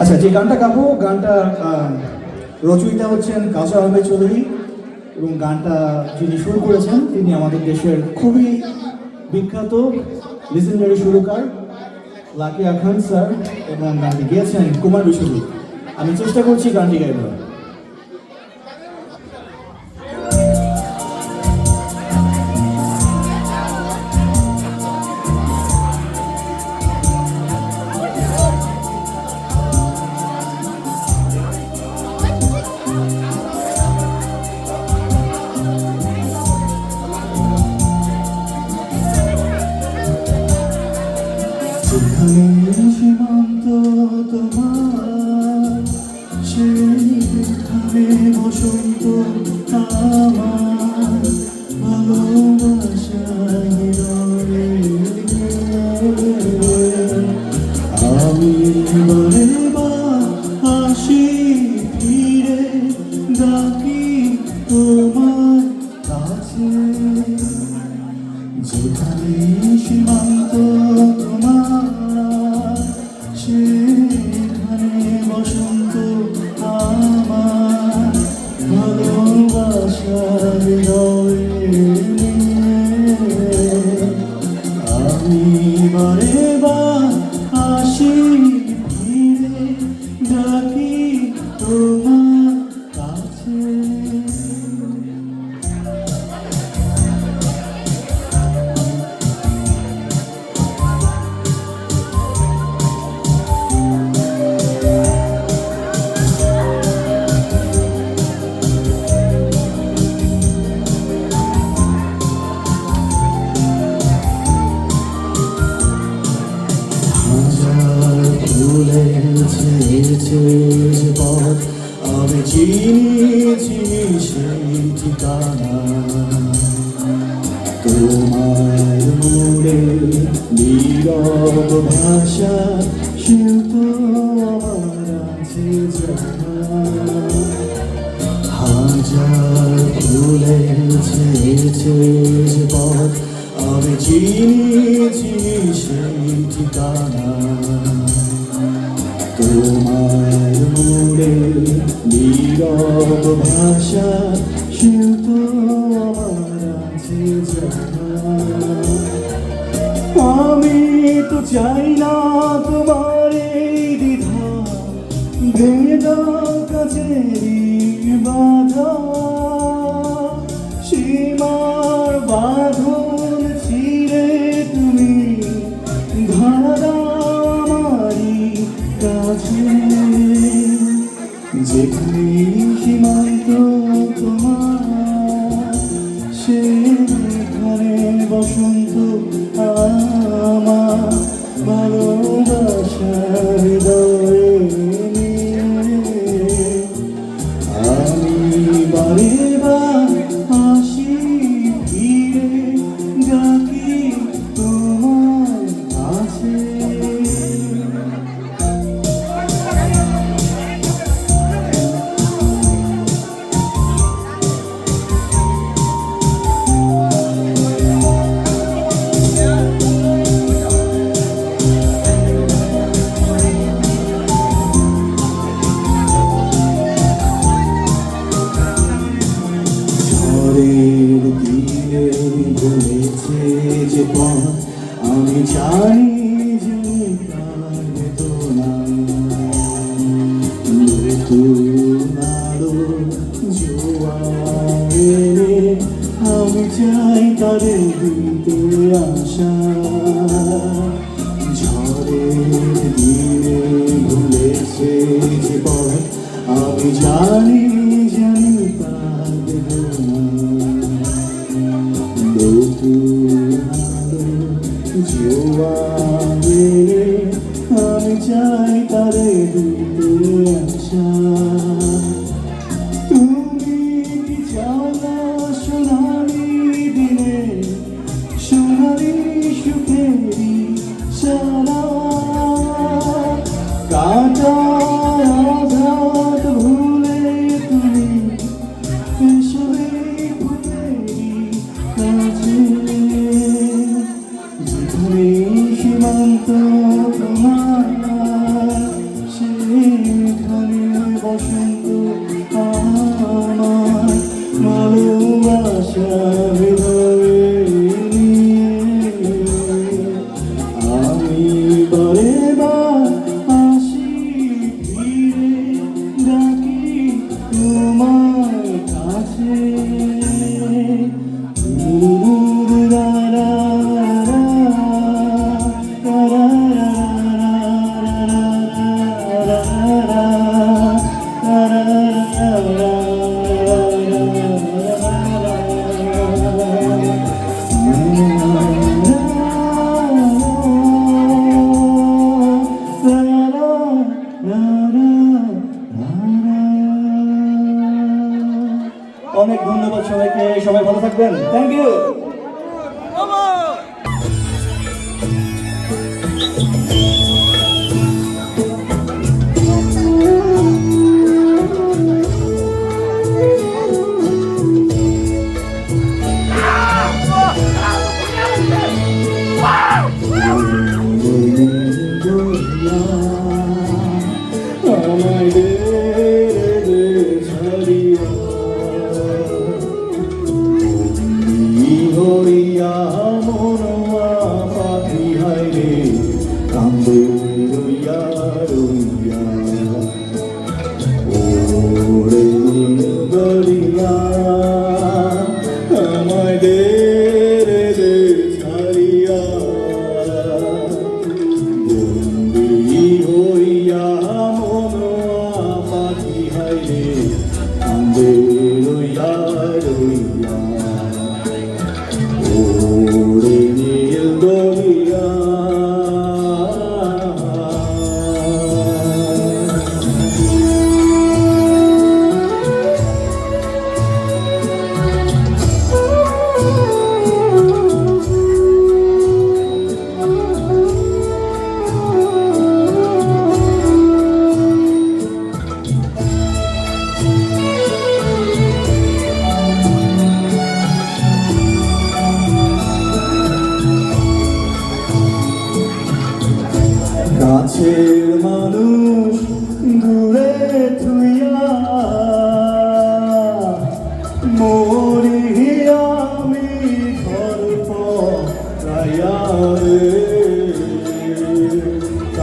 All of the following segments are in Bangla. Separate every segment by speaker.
Speaker 1: আচ্ছা যে গানটা গাবো, গানটা রচয়িতা হচ্ছেন কাজা আহমেদ চৌধুরী এবং গানটা যিনি শুরু করেছেন, তিনি আমাদের দেশের খুবই বিখ্যাত লিজেন্ডারি সুরকার লাকি আখান স্যার এবং গানটি গিয়েছেন কুমার বিশ্বজিৎ। আমি চেষ্টা করছি গানটি গাইবার। 此刻 ঠিকানা তোমার মোড়ে নীরব ভাষা শিল্প আছে হাজার ফুলের ছেয়েছে পথ আমি চিনিয়েছি সেই ঠিকানা। তোমার মোড়ে নীরব ভাষা আমার আছে আমি তো চাই না তোমার এই দ্বিধা ভেঙে কাছেরই বসন্ত আমার ভালোবাসার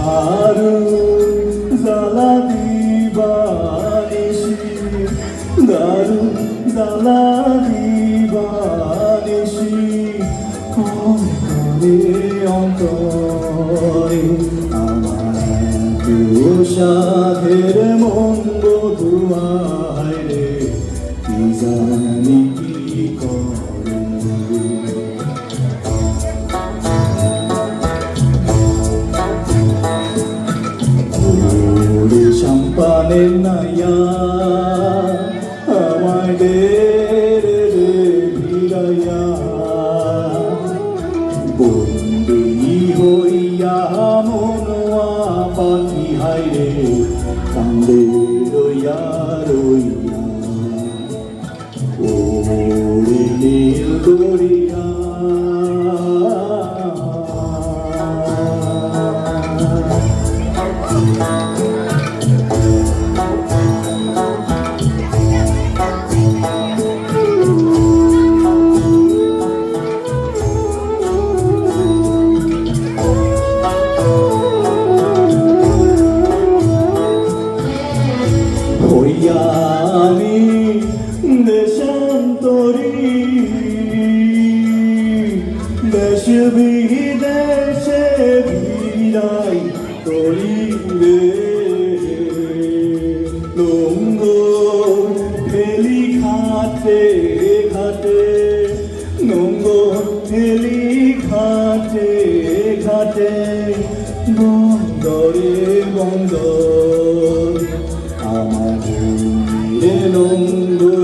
Speaker 1: তারু জ্বালা দিবানিসি দারু জ্বালা দিবানিসি অন্তরে অন্তরে আমার সাধের মন বধুয়ায় রে জানি কি করে হইয়া মনোয়া পাখি হাইরে কান্দে রইয়া রইয়া ওরে নীল দরিয়া দেশ বিদেশে ভিড়াই তরি রে লঙ্গ ফেলি খাতে ঘাটে নঙ্গ ফেলি ঘাটে ঘাটে বন্দরে বন্দর আমার নন্দর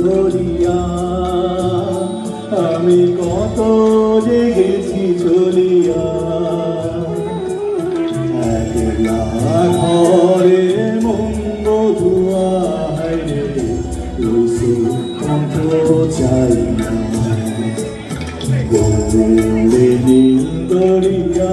Speaker 1: ধরিয়া, আমি কত যে গেছি চলিয়া। একলা ঘরে মঙ্গ ধুয়ায় রে রইছে কণ্ঠ চাই গৌরে নীল দরিয়া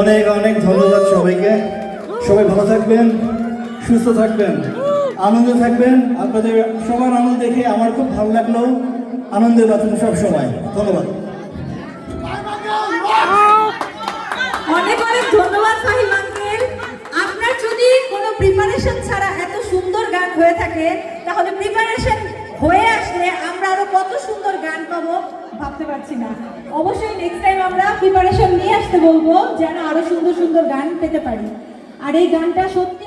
Speaker 1: অনেক অনেক ধন্যবাদ সবাইকে। সবাই ভালো থাকবেন, সুস্থ থাকবেন,
Speaker 2: আনন্দে থাকবেন। আপনাদের সবার আনন্দ দেখে আমার খুব ভালো লাগল। আনন্দে বাঁচুন সব সময় ধন্যবাদ।
Speaker 3: আপনার যদি কোনো প্রিপারেশন ছাড়া এত সুন্দর গান হয়ে থাকে তাহলে প্রিপারেশন হয়ে আসলে আমরা আরও কত সুন্দর গান পাবো ভাবতে পারছি না। অবশ্যই নেক্সট টাইম আমরা প্রিপারেশন নিয়ে আসতে বলব, যেন আরও সুন্দর সুন্দর গান পেতে পারি। আর এই গানটা সত্যি